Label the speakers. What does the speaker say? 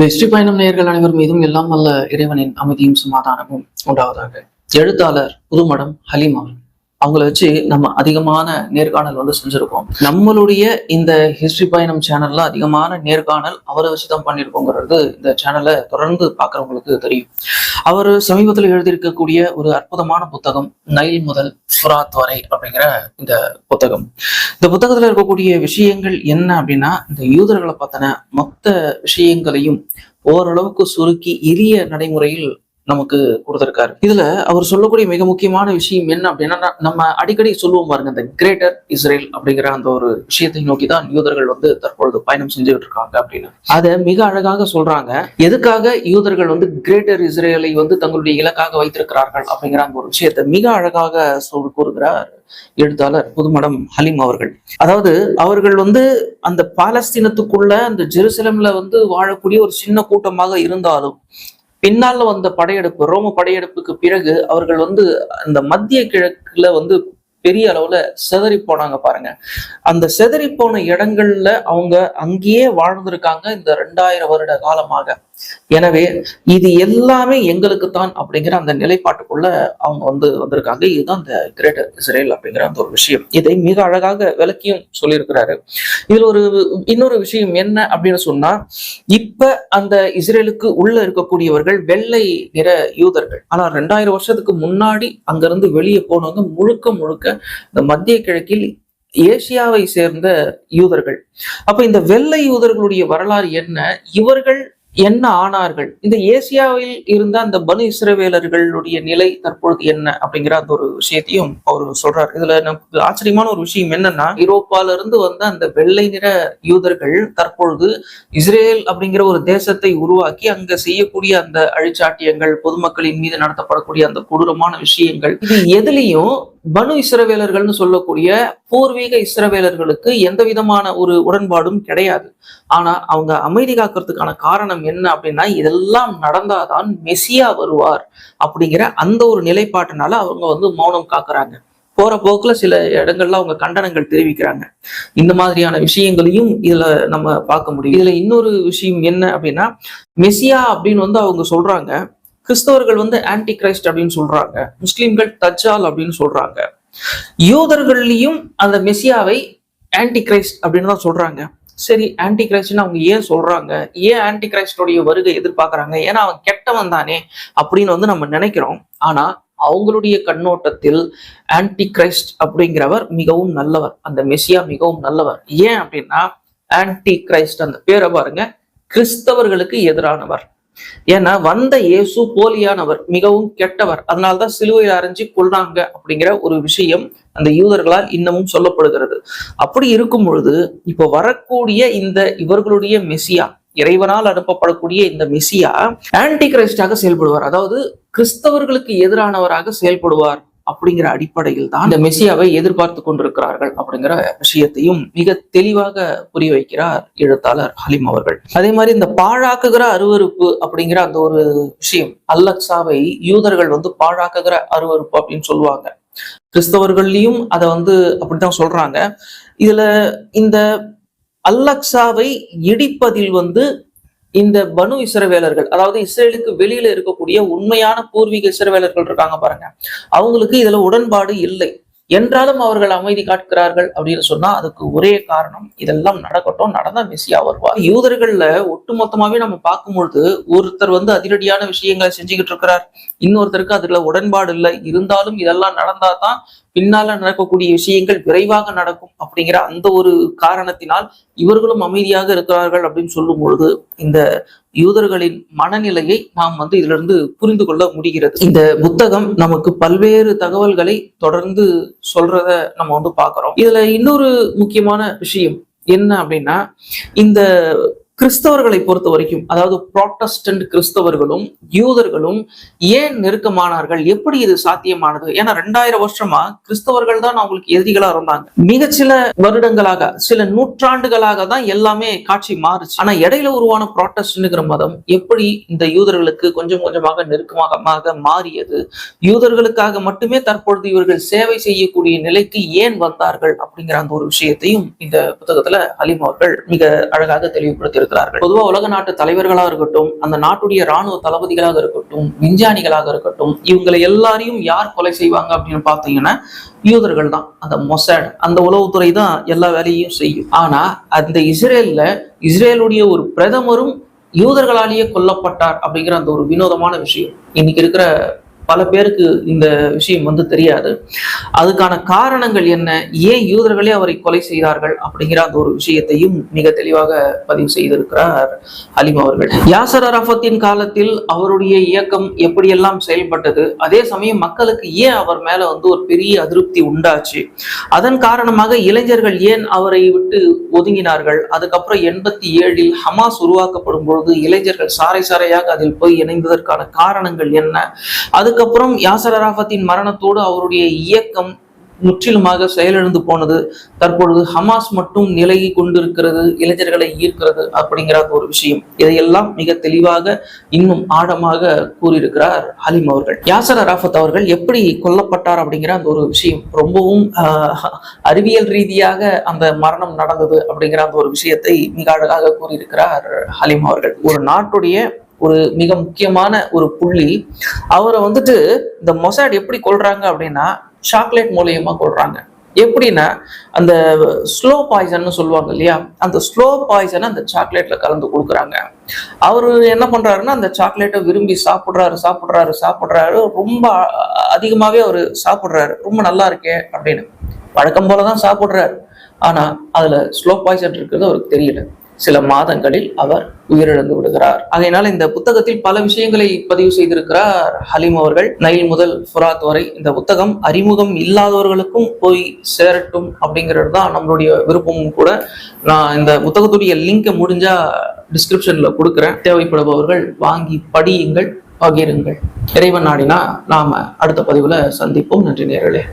Speaker 1: வெற்றி பயணம் நேர்கள் அனைவர் மீதும் எல்லாம் வல்ல இறைவனின் அமைதியும் சமாதானமும் உண்டாவதாக. எழுத்தாளர் புதுமடம் ஹலிமா அவங்கள வச்சு நம்ம அதிகமான நேர்காணல் வந்து செஞ்சிருக்கோம். நம்மளுடைய இந்த ஹிஸ்டரி பயணம் சேனல்ல அதிகமான நேர்காணல் அவரை வச்சு தான் பண்ணியிருக்கோங்கிறது இந்த சேனலை தொடர்ந்து பார்க்குறவங்களுக்கு தெரியும். அவர் சமீபத்தில் எழுதியிருக்கக்கூடிய ஒரு அற்புதமான புத்தகம் நைல் முதல் சுராத் வரை அப்படிங்கிற இந்த புத்தகம். இந்த புத்தகத்துல இருக்கக்கூடிய விஷயங்கள் என்ன அப்படின்னா இந்த யூதர்களை பார்த்தன மொத்த விஷயங்களையும் ஓரளவுக்கு சுருக்கி எளிய நடைமுறையில் நமக்கு கொடுத்திருக்காரு. இதுல அவர் சொல்லக்கூடிய மிக முக்கியமான விஷயம் என்ன அப்படின்னா நம்ம அடிக்கடி சொல்லுவோம் பாருங்க இந்த கிரேட்டர் இஸ்ரேல் அப்படிங்கிற அந்த ஒரு விஷயத்தை நோக்கி தான் யூதர்கள் வந்து தற்பொழுது பயணம் செஞ்சுட்டு இருக்காங்க அப்படின்னு. அதை மிக அழகாக சொல்றாங்க. எதுக்காக யூதர்கள் வந்து கிரேட்டர் இஸ்ரேலை வந்து தங்களுடைய இலக்காக வைத்திருக்கிறார்கள் அப்படிங்கிற அந்த ஒரு விஷயத்தை மிக அழகாக சொல் கூறுகிறார் எழுத்தாளர் புதுமடம் ஹலீம் அவர்கள். அதாவது அவர்கள் வந்து அந்த பாலஸ்தீனத்துக்குள்ள அந்த ஜெருசலம்ல வந்து வாழக்கூடிய ஒரு சின்ன கூட்டமாக இருந்தாலும் பின்னால் வந்த படையெடுப்பு ரோம படையெடுப்புக்கு பிறகு அவர்கள் வந்து அந்த மத்திய கிழக்குல வந்து பெரிய அளவுல செதறி போனாங்க பாருங்க. அந்த செதறி போன இடங்கள்ல அவங்க அங்கேயே வாழ்ந்திருக்காங்க இந்த ரெண்டாயிரம் வருட காலமாக. எனவே இது எல்லாமே எங்களுக்கு தான் அப்படிங்கிற அந்த நிலைப்பாட்டுக்குள்ள அவங்க வந்து வந்திருக்காங்க. இதுதான் அந்த கிரேட்டர் இஸ்ரேல் அப்படிங்கிற அந்த ஒரு விஷயம். இதை மிக அழகாக விளக்கியும் சொல்லியிருக்கிறாரு. இதுல ஒரு இன்னொரு விஷயம் என்ன அப்படின்னு சொன்னா இப்ப அந்த இஸ்ரேலுக்கு உள்ள இருக்கக்கூடியவர்கள் வெள்ளை நிற யூதர்கள். ஆனா ரெண்டாயிரம் வருஷத்துக்கு முன்னாடி அங்கிருந்து வெளியே போனவங்க முழுக்க முழுக்க இந்த மத்திய கிழக்கில் ஏசியாவை சேர்ந்த யூதர்கள். அப்ப இந்த வெள்ளை யூதர்களுடைய வரலாறு என்ன? இவர்கள் என்ன ஆனார்கள்? இந்த ஏசியாவில் இருந்த அந்த பனு இஸ்ரவேலர்களுடைய நிலை தற்பொழுது என்ன அப்படிங்கிற அந்த ஒரு விஷயத்தையும் அவர் சொல்றாரு. இதுல நமக்கு ஆச்சரியமான ஒரு விஷயம் என்னன்னா ஐரோப்பால இருந்து வந்த அந்த வெள்ளை நிற யூதர்கள் தற்பொழுது இஸ்ரேல் அப்படிங்கிற ஒரு தேசத்தை உருவாக்கி அங்க செய்யக்கூடிய அந்த அழிச்சாட்டியங்கள் பொதுமக்களின் மீது நடத்தப்படக்கூடிய அந்த கொடூரமான விஷயங்கள் இது எதுலையும் பனு இஸ்ரவேலர்கள்னு சொல்லக்கூடிய பூர்வீக இஸ்ரவேலர்களுக்கு எந்த விதமான ஒரு உடன்பாடும் கிடையாது. ஆனா அவங்க அமைதி காக்கிறதுக்கான காரணம் என்ன அப்படின்னா இதெல்லாம் நடந்தாதான் மெசியா வருவார் அப்படிங்கிற அந்த ஒரு நிலைப்பாட்டினால அவங்க வந்து மௌனம் காக்குறாங்க. போற போக்குல சில இடங்கள்ல அவங்க கண்டனங்கள் தெரிவிக்கிறாங்க. இந்த மாதிரியான விஷயங்களையும் இதுல நம்ம பார்க்க முடியும். இதுல இன்னொரு விஷயம் என்ன அப்படின்னா மெசியா அப்படின்னு வந்து அவங்க சொல்றாங்க. கிறிஸ்தவர்கள் வந்து ஆன்டி கிரைஸ்ட் அப்படின்னு சொல்றாங்க. முஸ்லிம்கள் தஜால் அப்படின்னு சொல்றாங்க. யூதர்கள்லயும் அந்த மெசியாவை ஆன்டி கிரைஸ்ட் அப்படின்னு தான் சொல்றாங்க. சரி ஆன்டி கிரைஸ்ட்னு அவங்க ஏன் சொல்றாங்க? ஏன் ஆன்டி கிரைஸ்டோடைய வருகை எதிர்பார்க்கறாங்க? ஏன்னா அவன் கெட்டவன் தானே அப்படின்னு வந்து நம்ம நினைக்கிறோம். ஆனா அவங்களுடைய கண்ணோட்டத்தில் ஆன்டி கிரைஸ்ட் அப்படிங்கிறவர் மிகவும் நல்லவர். அந்த மெசியா மிகவும் நல்லவர். ஏன் அப்படின்னா ஆன்டி கிரைஸ்ட் அந்த பேரை பாருங்க. கிறிஸ்தவர்களுக்கு எதிரானவர். ஏன்னா வந்த இயேசு போலியானவர் மிகவும் கெட்டவர். அதனால்தான் சிலுவையில் அரைஞ்சி கொள்றாங்க அப்படிங்கிற ஒரு விஷயம் அந்த யூதர்களால் இன்னமும் சொல்லப்படுகிறது. அப்படி இருக்கும் பொழுது இப்போ வரக்கூடிய இந்த இவர்களுடைய மெசியா இறைவனால் அனுப்பப்படக்கூடிய இந்த மெசியா ஆன்டி கிரைஸ்டாக செயல்படுவார். அதாவது கிறிஸ்தவர்களுக்கு எதிரானவராக செயல்படுவார். அப்படிங்கிற அடிப்படையில் தான் இந்த மெசியாவை எதிர்பார்த்து கொண்டிருக்கிறார்கள் அப்படிங்கிற விஷயத்தையும் மிக தெளிவாக புரிய வைக்கிறார் எழுத்தாளர் ஹலிம் அவர்கள். அதே மாதிரி இந்த பாழாக்குகிற அருவருப்பு அப்படிங்கிற அந்த ஒரு விஷயம் அல்லக்ஸாவை யூதர்கள் வந்து பாழாக்குகிற அருவருப்பு அப்படின்னு சொல்லுவாங்க. கிறிஸ்தவர்கள்லயும் அதை வந்து அப்படித்தான் சொல்றாங்க. இதுல இந்த அல்லக்ஸாவை இடிப்பதில் வந்து இந்த பனு இஸ்ரவேலர்கள் அதாவது இஸ்ரேலுக்கு வெளியில இருக்கக்கூடிய உண்மையான பூர்வீக இஸ்ரவேலர்கள் இருக்காங்க பாருங்க. அவங்களுக்கு இதுல உடன்பாடு இல்லை. என்றாலும் அவர்கள் அமைதி காட்டுகிறார்கள் அப்படின்னு சொன்னா அதுக்கு ஒரே காரணம் இதெல்லாம் நடக்கட்டும் நடந்தா மெசியா வருவார். யூதர்கள்ல ஒட்டுமொத்தமாவே நம்ம பார்க்கும்பொழுது ஒருத்தர் வந்து அதிரடியான விஷயங்களை செஞ்சுக்கிட்டு இருக்கிறார். இன்னொருத்தருக்கு அதுல உடன்பாடு இல்லை. இருந்தாலும் இதெல்லாம் நடந்தா தான் பின்னால நடக்கக்கூடிய விஷயங்கள் விரைவாக நடக்கும் அப்படிங்கிற அந்த ஒரு காரணத்தினால் இவர்களும் அமைதியாக இருக்கிறார்கள் அப்படின்னு சொல்லும் பொழுது இந்த யூதர்களின் மனநிலையை நாம் வந்து இதுல இருந்து புரிந்து கொள்ள முடிகிறது. இந்த புத்தகம் நமக்கு பல்வேறு தகவல்களை தொடர்ந்து சொல்றத நம்ம வந்து பார்க்கிறோம். இதுல இன்னொரு முக்கியமான விஷயம் என்ன அப்படின்னா இந்த கிறிஸ்தவர்களை பொறுத்த வரைக்கும் அதாவது ப்ராட்டஸ்டன்ட் கிறிஸ்தவர்களும் யூதர்களும் ஏன் நெருக்கமானார்கள்? எப்படி இது சாத்தியமானது? ஏன்னா ரெண்டாயிரம் வருஷமா கிறிஸ்தவர்கள் தான் அவங்களுக்கு எதிரிகளா இருந்தாங்க. மிக சில வருடங்களாக சில நூற்றாண்டுகளாக தான் எல்லாமே காட்சி மாறுச்சு. ஆனா இடையில உருவான ப்ராட்டஸ்டன்ட்ங்கிற மதம் எப்படி இந்த யூதர்களுக்கு கொஞ்சம் கொஞ்சமாக நெருக்கமாக மாறியது? யூதர்களுக்காக மட்டுமே தற்பொழுது இவர்கள் சேவை செய்யக்கூடிய நிலைக்கு ஏன் வந்தார்கள்? அப்படிங்கிற அந்த ஒரு விஷயத்தையும் இந்த புத்தகத்துல அலிம் அவர்கள் மிக அழகாக தெளிவுபடுத்தியிருக்கிறார் செய்திருக்கிறார்கள் பொதுவா உலக நாட்டு தலைவர்களாக இருக்கட்டும் அந்த நாட்டுடைய ராணுவ தளபதிகளாக இருக்கட்டும் விஞ்ஞானிகளாக இருக்கட்டும் இவங்களை எல்லாரையும் யார் கொலை செய்வாங்க அப்படின்னு பார்த்தீங்கன்னா யூதர்கள் தான் அந்த மொசாட் அந்த உளவுத்துறை தான் எல்லா வேலையும் செய்யும். ஆனா அந்த இஸ்ரேல்ல இஸ்ரேலுடைய ஒரு பிரதமரும் யூதர்களாலேயே கொல்லப்பட்டார் அப்படிங்கிற அந்த ஒரு வினோதமான விஷயம். இன்னைக்கு இருக்கிற பல பேருக்கு இந்த விஷயம் வந்து தெரியாது. அதுக்கான காரணங்கள் என்ன? ஏன் யூதர்களே அவரை கொலை செய்தார்கள்? அப்படிங்கிற அந்த ஒரு விஷயத்தையும் மிக தெளிவாக பதிவு செய்திருக்கிறார் அலிம் அவர்கள். யாசர் அரஃபத்தின் காலத்தில் அவருடைய இயக்கம் எப்படியெல்லாம் செயல்பட்டது? அதே சமயம் மக்களுக்கு ஏன் அவர் மேல வந்து ஒரு பெரிய அதிருப்தி உண்டாச்சு? அதன் காரணமாக இளைஞர்கள் ஏன் அவரை விட்டு ஒதுங்கினார்கள்? அதுக்கப்புறம் எண்பத்தி ஏழில் ஹமாஸ் உருவாக்கப்படும் பொழுது இளைஞர்கள் சாறை சாறையாக அதில் போய் இணைந்ததற்கான காரணங்கள் என்ன? அதுக்கப்புறம் யாசர் அராஃபத்தின் மரணத்தோடு அவருடைய இயக்கம் முற்றிலுமாக செயலிழந்து போனது. தற்பொழுது ஹமாஸ் மட்டும் நிலகி கொண்டிருக்கிறது இளைஞர்களை ஈர்க்கிறது அப்படிங்கிற அந்த ஒரு விஷயம். இதையெல்லாம் மிக தெளிவாக இன்னும் ஆழமாக கூறியிருக்கிறார் ஹலிம் அவர்கள். யாசர் அராஃபத் அவர்கள் எப்படி கொல்லப்பட்டார் அப்படிங்கிற அந்த ஒரு விஷயம் ரொம்பவும் ஆஹ், அறிவியல் ரீதியாக அந்த மரணம் நடந்தது அப்படிங்கிற அந்த ஒரு விஷயத்தை மிக அழகாக கூறியிருக்கிறார் ஹலிம் அவர்கள். ஒரு நாட்டுடைய ஒரு மிக முக்கியமான ஒரு புள்ளி. அவரை வந்துட்டு இந்த மொசாட் எப்படி கொள்றாங்க அப்படின்னா சாக்லேட் மூலியமா கொள்றாங்க எப்படின்னா அந்த ஸ்லோ பாய்சன்னு சொல்லுவாங்க இல்லையா? அந்த ஸ்லோ பாய்சனை அந்த சாக்லேட்ல கலந்து கொடுக்குறாங்க. அவர் என்ன பண்றாருன்னா அந்த சாக்லேட்டை விரும்பி சாப்பிடுறாரு சாப்பிடுறாரு சாப்பிடுறாரு. ரொம்ப அதிகமாகவே அதிகமாவே சாப்பிட்றாரு சாப்பிடுறாரு. ரொம்ப நல்லா இருக்கே அப்படின்னு. வழக்கம் போலதான் சாப்பிடுறாரு. ஆனா அதுல ஸ்லோ பாய்சன் இருக்கிறது அவருக்கு தெரியல. சில மாதங்களில் அவர் உயிரிழந்து விடுகிறார். அதனால் இந்த புத்தகத்தில் பல விஷயங்களை பதிவு செய்திருக்கிறார் ஹலீம் அவர்கள். நைல் முதல் ஃபுராத் வரை இந்த புத்தகம் அறிமுகம் இல்லாதவர்களுக்கும் போய் சேரட்டும் அப்படிங்கிறது தான் நம்மளுடைய விருப்பமும் கூட. நான் இந்த புத்தகத்துடைய லிங்கை முடிஞ்சா டிஸ்கிரிப்ஷன்ல கொடுக்குறேன். தேவைப்படுபவர்கள் வாங்கி படியுங்கள் பகிருங்கள். இறைவன் நாடினா நாம அடுத்த பதிவுல சந்திப்போம். நன்றி நேர்களே.